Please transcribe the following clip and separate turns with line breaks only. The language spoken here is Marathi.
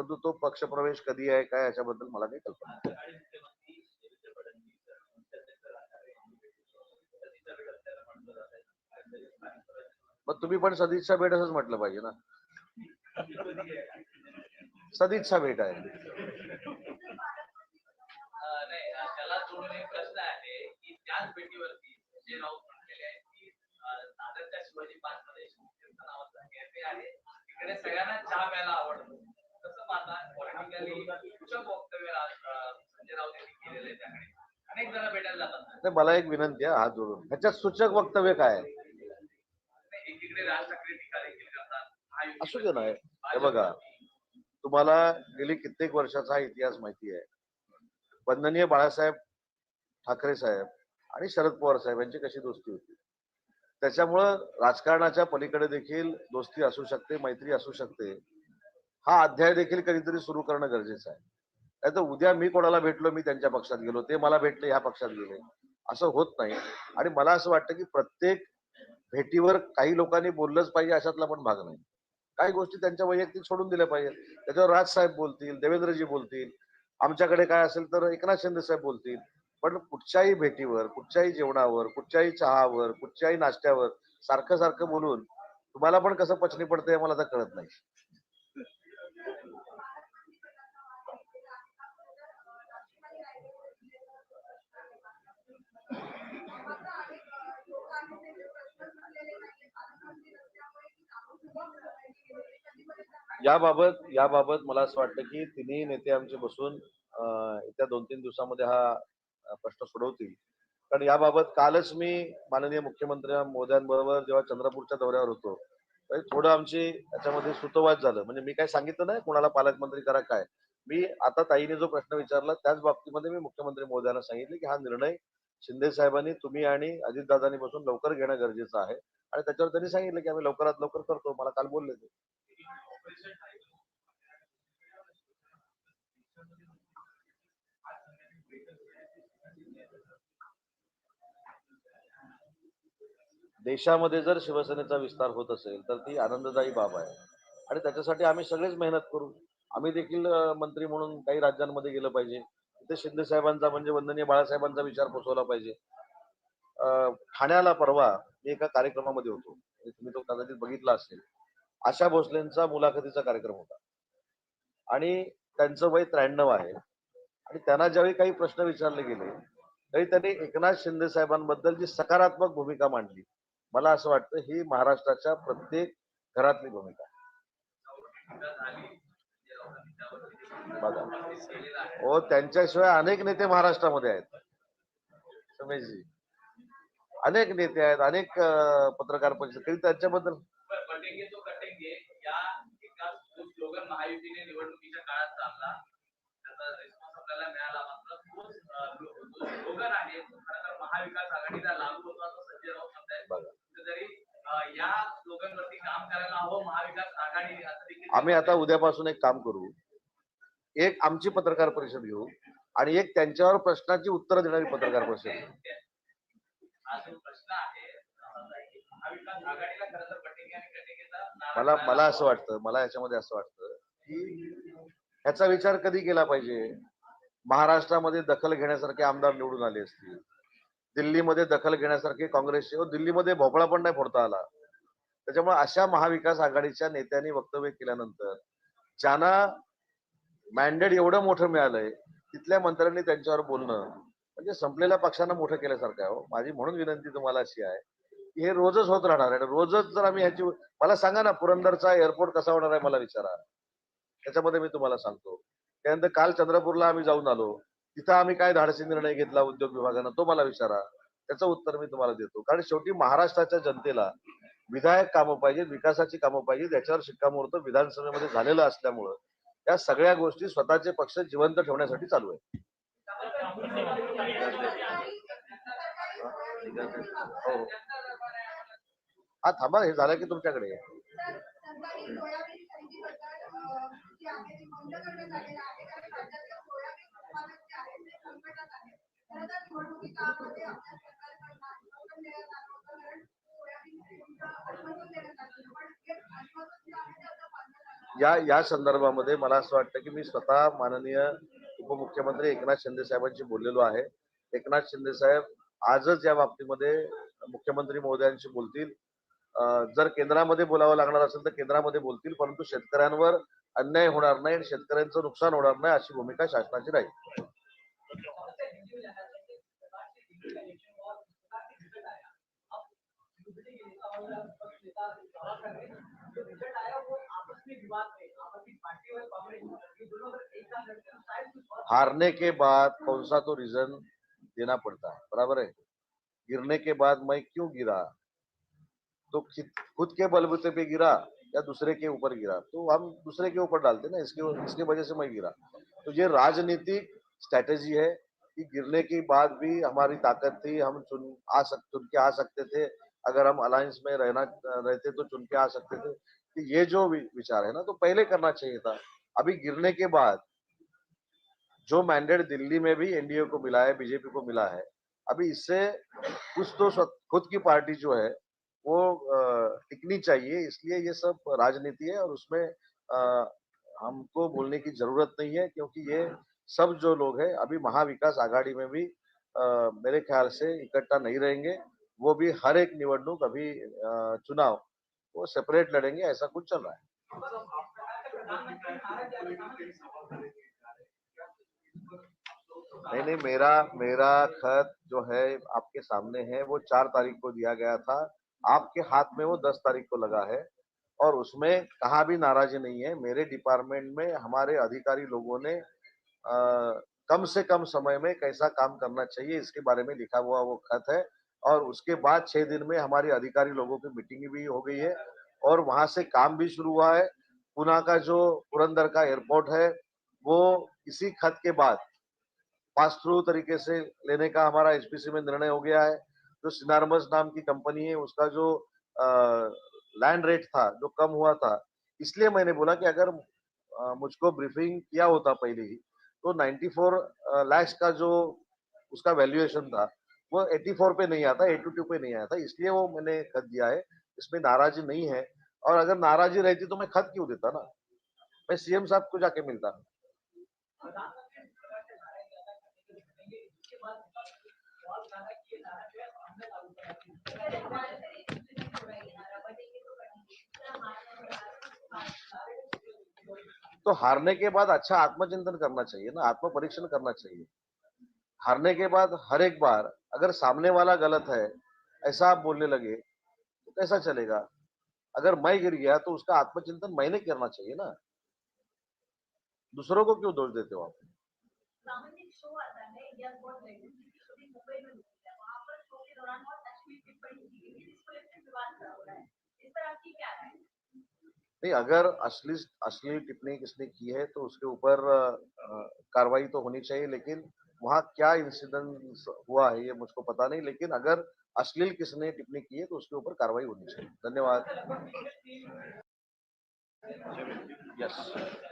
परंतु तो पक्षप्रवेश कधी आहे काय याच्याबद्दल मला काही कल्पना नाही. मग तुम्ही पण सदिच्छा भेट असंच म्हटलं पाहिजे ना. सदिच्छा भेट आहे.
त्याला प्रश्न आहे की जे म्हटलेले नावाचं सगळ्यांना चहा प्यायला आवडतो.
नाही, मला एक विनंती आहे हात जोडून. ह्याच्यात सूचक वक्तव्य काय असू दे ना. हे. बघा तुम्हाला गेली कित्येक वर्षाचा हा इतिहास माहिती आहे. वंदनीय बाळासाहेब ठाकरे साहेब आणि शरद पवार साहेब यांची कशी दोस्ती होती? त्याच्यामुळं राजकारणाच्या पलीकडे देखील दोस्ती असू शकते मैत्री असू शकते. हा अध्याय देखील कधीतरी सुरू करणं गरजेचं आहे. नाही तर उद्या मी कोणाला भेटलो मी त्यांच्या पक्षात गेलो ते मला भेटले ह्या पक्षात गेले. असं होत नाही. आणि मला असं वाटतं की प्रत्येक भेटीवर काही लोकांनी बोललंच पाहिजे अशातला पण भाग नाही. काही गोष्टी त्यांच्या वैयक्तिक सोडून दिल्या पाहिजेत. त्याच्यावर राज साहेब बोलतील देवेंद्रजी बोलतील आमच्याकडे काय असेल तर एकनाथ शिंदे साहेब बोलतील. पण कुठच्याही भेटीवर कुठच्याही जेवणावर कुठच्याही चहावर कुठच्याही नाश्त्यावर सारखं सारखं बोलून तुम्हाला पण कसं पचनी पडतंय मला तर कळत नाही. याबाबत याबाबत मला असं वाटतं की तिन्ही नेते आमचे बसून येत्या दोन तीन दिवसामध्ये हा प्रश्न सोडवतील. कारण याबाबत कालच मी माननीय मुख्यमंत्री मोद्यांबरोबर जेव्हा चंद्रपूरच्या दौऱ्यावर होतो थोडं आमची याच्यामध्ये सुतवाद झालं. म्हणजे मी काय सांगितलं नाही कोणाला पालकमंत्री करा काय. मी आता ताईने जो प्रश्न विचारला त्याच बाबतीमध्ये मी मुख्यमंत्री मोदयांना सांगितले की हा निर्णय शिंदे साहेबांनी तुम्ही आणि अजितदादांनी बसून लवकर घेणं गरजेचं आहे. आणि त्याच्यावर त्यांनी सांगितलं की आम्ही लवकरात लवकर करतो. मला काल बोलले ते. देशामध्ये जर शिवसेनेचा विस्तार होत असेल तर ती आनंददायी बाब आहे. आणि त्याच्यासाठी आम्ही सगळेच मेहनत करू. आम्ही देखील मंत्री म्हणून काही राज्यांमध्ये गेलं पाहिजे. तिथे शिंदे साहेबांचा म्हणजे वंदनीय बाळासाहेबांचा विचार पोचवला पाहिजे. ठाण्याला परवा मी एका कार्यक्रमामध्ये होतो. म्हणजे तुम्ही तो कदाचित बघितला असेल. आशा भोसलेंचा मुलाखतीचा कार्यक्रम होता. आणि त्यांचं वय त्र्याण्णव आहे. आणि त्यांना ज्यावेळी काही प्रश्न विचारले गेले तरी त्यांनी एकनाथ शिंदे साहेबांबद्दल जी सकारात्मक भूमिका मांडली मला असं वाटतं ही महाराष्ट्राच्या प्रत्येक घरातली भूमिका आहे. बघा. हो त्यांच्याशिवाय अनेक नेते महाराष्ट्रामध्ये आहेत. रमेशजी अनेक नेते आहेत अनेक पत्रकार परिषद कधी त्यांच्याबद्दल
पण बटेंगे तो कटेंगे या एका स्लोगन महायुतीने निवडणुकीच्या काळात चालला. त्याचा रिस्पॉन्स आपल्याला मिळाला मात्र तोच स्लोगन आहे खरं तर महाविकास आघाडीला लागू होतो असं संजय राऊत म्हणतायत. कुठेतरी अं, या स्लोगन वरती काम करायला हवं महाविकास आघाडी असं देखील
आम्ही आता उद्यापासून एक काम करू. एक आमची पत्रकार परिषद घेऊ आणि एक त्यांच्यावर प्रश्नाची उत्तरं देणारी पत्रकार परिषद
प्रश्न आहे तर
मला मला. असं वाटतं मला याच्यामध्ये असं वाटतं. ह्याचा विचार कधी केला पाहिजे? महाराष्ट्रामध्ये दखल घेण्यासारखे आमदार निवडून आले असतील. दिल्लीमध्ये दखल घेण्यासारखे काँग्रेसचे व दिल्लीमध्ये भोपळा पण नाही फोडता आला. त्याच्यामुळे अशा महाविकास आघाडीच्या नेत्यांनी वक्तव्य केल्यानंतर ज्यांना मॅन्डेट एवढं मोठं मिळालंय तिथल्या मंत्र्यांनी त्यांच्यावर बोलणं म्हणजे संपलेल्या पक्षांना मोठं केल्यासारखं आहे हो. माझी म्हणून विनंती तुम्हाला अशी आहे की हे रोजच होत राहणार आहे. रोजच जर आम्ही ह्याची मला सांगा ना पुरंदरचा एअरपोर्ट कसा होणार आहे मला विचारा. त्याच्यामध्ये मी तुम्हाला सांगतो. त्यानंतर काल चंद्रपूरला आम्ही जाऊन आलो. तिथं आम्ही काय धाडसी निर्णय घेतला उद्योग विभागानं तो मला विचारा. त्याचं उत्तर मी तुम्हाला देतो. कारण शेवटी महाराष्ट्राच्या जनतेला विधायक कामं पाहिजेत विकासाची कामं पाहिजेत याच्यावर शिक्कामोर्तब विधानसभेमध्ये झालेलं असल्यामुळं त्या सगळ्या गोष्टी स्वतःचे पक्ष जिवंत ठेवण्यासाठी चालू आहे हो. हा थांबा हे झालं की तुमच्याकडे. आहे
आहे. कारण उत्पादक जे आहेत ते संकटात आहेत. खरं तर आपल्या आश्वासन देण्यात आलं होतं कारण आश्वासन देण्यात आलं पण हे आश्वासन जे आहे ते आता
या या संदर्भामध्ये मला असं वाटतं की मी स्वतः माननीय उपमुख्यमंत्री एकनाथ शिंदे साहेबांशी बोललेलो आहे. एकनाथ शिंदे साहेब आजच या बाबतीमध्ये मुख्यमंत्री महोदयांशी बोलतील. जर केंद्रामध्ये बोलावं लागणार असेल तर केंद्रामध्ये बोलतील परंतु शेतकऱ्यांवर अन्याय होणार नाही आणि शेतकऱ्यांचं नुकसान होणार नाही अशी भूमिका शासनाची राहील हारने के बाद कौन सा तो रीजन देना पड़ता है? बराबर है? गिरने के बाद मैं क्यों गिरा? तो खुद के बलबूते पे गिरा। या दूसरे के ऊपर गिरा तो हम दूसरे के ऊपर डालते ना, इसके, इसकी वजह से मैं गिरा। तो ये राजनीतिक स्ट्रैटेजी है कि गिरने के बाद भी हमारी ताकत थी, हम चुन, आ सक, चुन के आ सकते थे। अगर हम अलायंस में रहना, रहते तो चुन के आ सकते थे। तो ये जो विचार है ना तो पहले करना चाहिए था। अभी गिरने के बाद जो मैंडेट दिल्ली में भी एनडीए को मिला है बीजेपी को मिला है, अभी इससे कुछ तो खुद की पार्टी जो है वो टिकनी चाहिए, इसलिए ये सब राजनीति है और उसमें हमको बोलने की ज़रूरत नहीं है क्योंकि ये सब जो लोग हैं, अभी महाविकास आघाड़ी में भी मेरे ख्याल से इकट्ठा नहीं रहेंगे। वो भी हर एक निवडणूक अभी चुनाव, वो सेपरेट लड़ेंगे, ऐसा कुछ चल रहा है। नहीं नहीं, मेरा मेरा खत जो है आपके सामने है, वो चार तारीख को दिया गया था। आपके हाथ में वो दस तारीख को लगा है और उसमें कहा भी नाराजी नहीं है। मेरे डिपार्टमेंट में हमारे अधिकारी लोगों ने अ, कम से कम समय में कैसा काम करना चाहिए इसके बारे में लिखा हुआ वो खत है और उसके बाद छह दिन में हमारे अधिकारी लोगों की मीटिंग भी हो गई है और वहाँ से काम भी शुरू हुआ है। पुणे का जो पुरंदर का एयरपोर्ट है वो इसी खत के बाद पास थ्रू तरीके से लेने का हमारा एचपीसी में निर्णय हो गया है। जो सिनारमस नाम की कंपनी है, उसका जो लैंड रेट था, जो कम हुआ था, इसलिए मैंने बोला कि अगर मुझको ब्रीफिंग किया होता पहले ही तो 94 लैक्स का जो उसका वैल्यूएशन था, वो 84 पे नहीं आता 82 पे नहीं आया था, इसलिए वो मैंने खत दिया है, इसमें नाराजी नहीं है, और अगर नाराजी रहती तो मैं खत क्यों देता ना? मैं सीएम साहब को जाके मिलता। तो हारने के बाद अच्छा आत्मचिंतन करना चाहिए ना आत्म परीक्षण करना चाहिए। हारने के बाद हर एक बार अगर सामने वाला गलत है, ऐसा आप बोलने लगे तो कैसा चलेगा? अगर मैं गिर गया तो उसका आत्मचिंतन मैंने करना चाहिए ना। दूसरों को क्यों दोष देते हो आप?
दौरान बहुत अश्लील टिप्पणी की गई थी जिसको विवाद खड़ा हो रहा है। इस पर आपकी क्या राय है?
नहीं अगर असली असली टिप्पणी किसने की है तो उसके ऊपर कार्रवाई तो होनी चाहिए लेकिन वहाँ क्या इंसिडेंट हुआ है ये मुझको पता नहीं लेकिन अगर अश्लील किसने टिप्पणी की है तो उसके ऊपर कार्रवाई होनी चाहिए। धन्यवाद। यस